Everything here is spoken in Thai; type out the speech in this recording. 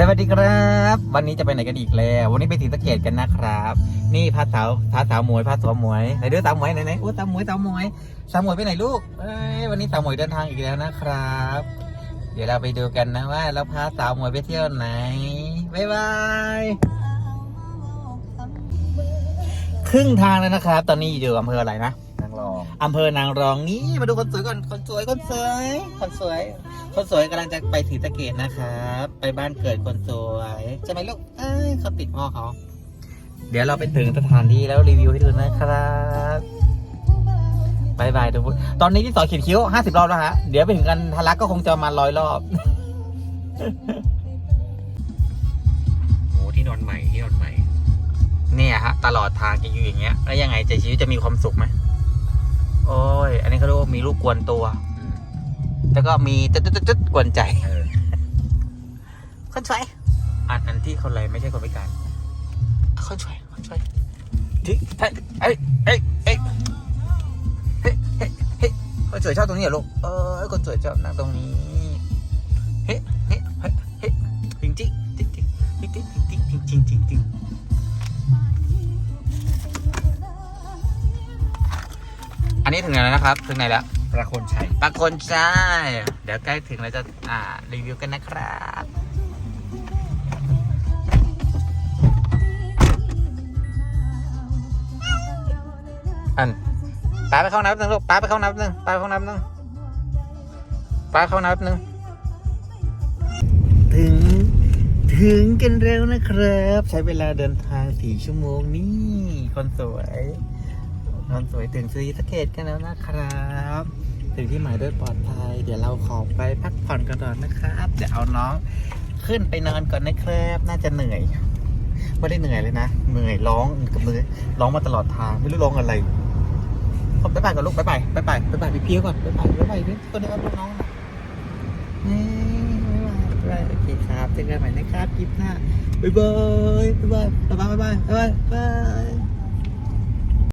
สวัสดีครับ วันนี้จะไปไหนกันอีกแล้ว วันนี้ไปศรีสะเกดกันนะครับ นี่พาสาวพาสาวหมวยพาสาวหมวยไหนดูสาวหมวยไหนไหนโอ้สาวหมวยสาวหมวยสาวหมวยไปไหนลูกเอ้ยวันนี้สาวหมวยเดินทางอีกแล้วนะครับ เดี๋ยวเราไปดูกันนะว่า เราพาสาวหมวยไปเที่ยวไหนบ๊ายบายครึ่งทางแล้วนะครับ ตอนนี้อยู่อำเภออะไรนะนางรองอำเภอนางรองนี่มาดูคนสวยก่อนคนสวยคนสวยคนสวย คนสวยกำลังจะไปศรีสะเกดนะครับ ไปบ้านเกิดคนสวยใช่ไหมลูกเอ้ยเขาติดพ่อเขา เดี๋ยวเราไปถึงสถานที่แล้วรีวิวให้ดูนะครับบายบายทุกคนตอนนี้ที่สอเขียนคิ้วห้าสิบรอบแล้วฮะ เดี๋ยวไปถึงกันทะลักก็คงจะมาร้อยรอบโอ้ที่นอนใหม่ที่นอนใหม่ เนี่ยฮะ ตลอดทางจะอยู่อย่างเงี้ย แล้วยังไงใจชีวิตจะมีความสุขไหม โอ้ย อันนี้เขาเรียกว่ามีลูกกวนตัวอืม แล้วก็มีตึ๊ดตึ๊ดตึ๊ดตึ๊ดกวนใจ เออคนช่วยอันอันที่คนไรไม่ใช่คนพิการคนช่วยคนช่วยที่เฮ้ยเอ้ยเอ้ยเอ้ยเฮ้ยเฮ้ยเฮ้ยคนสวยชอบตรงนี้เหรอลูกเออคนสวยชอบนั่งตรงนี้เฮ้ยเฮ้ยเฮ้ยเฮ้ยจริงจริงจริงจริงจริงจริงจริงจริงจริงจริงจริงอันนี้ถึงไหนแล้วนะครับ ถึงไหนแล้ว ประคนชัยปรากฏใช่เดี๋ยวใกล้ถึงแล้วจะอ่ารีวิวกันนะครับอันป้าไปเข้าน้ำหนึ่งลูกป้าไปเข้าน้ำหนึ่งป้าไปเข้าน้ำหนึ่งป้าเข้าน้ำหนึ่งถึง ถึงกันแล้วนะครับ ใช้เวลาเดินทางสี่ชั่วโมงนี่คนสวย คนสวยถึงซีสเกตกันแล้วนะครับถึงที่หมายโดยปลอดภัย เดี๋ยวเราขอไปพักผ่อนกันก่อนนะครับ เดี๋ยวเอาน้องขึ้นไปนอนก่อนนะครับน่าจะเหนื่อยไม่ได้เหนื่อยเลยนะเหนื่อยร้องกับมือร้องมาตลอดทางไม่รู้ร้องอะไรขอบบ๊ายบายก่อนลูกบ๊ายบายบ๊ายบายบ๊ายบายพี่พี่ก่อนบ๊ายบายบ๊ายบายพี่ตัวนี้เอาน้องนี่บ๊ายบายบ๊ายบายโอเคครับเจอกันใหม่นะครับคลิปหน้าบ๊ายบายบ๊ายบายบ๊ายบายบ๊ายบายบ๊ายบาย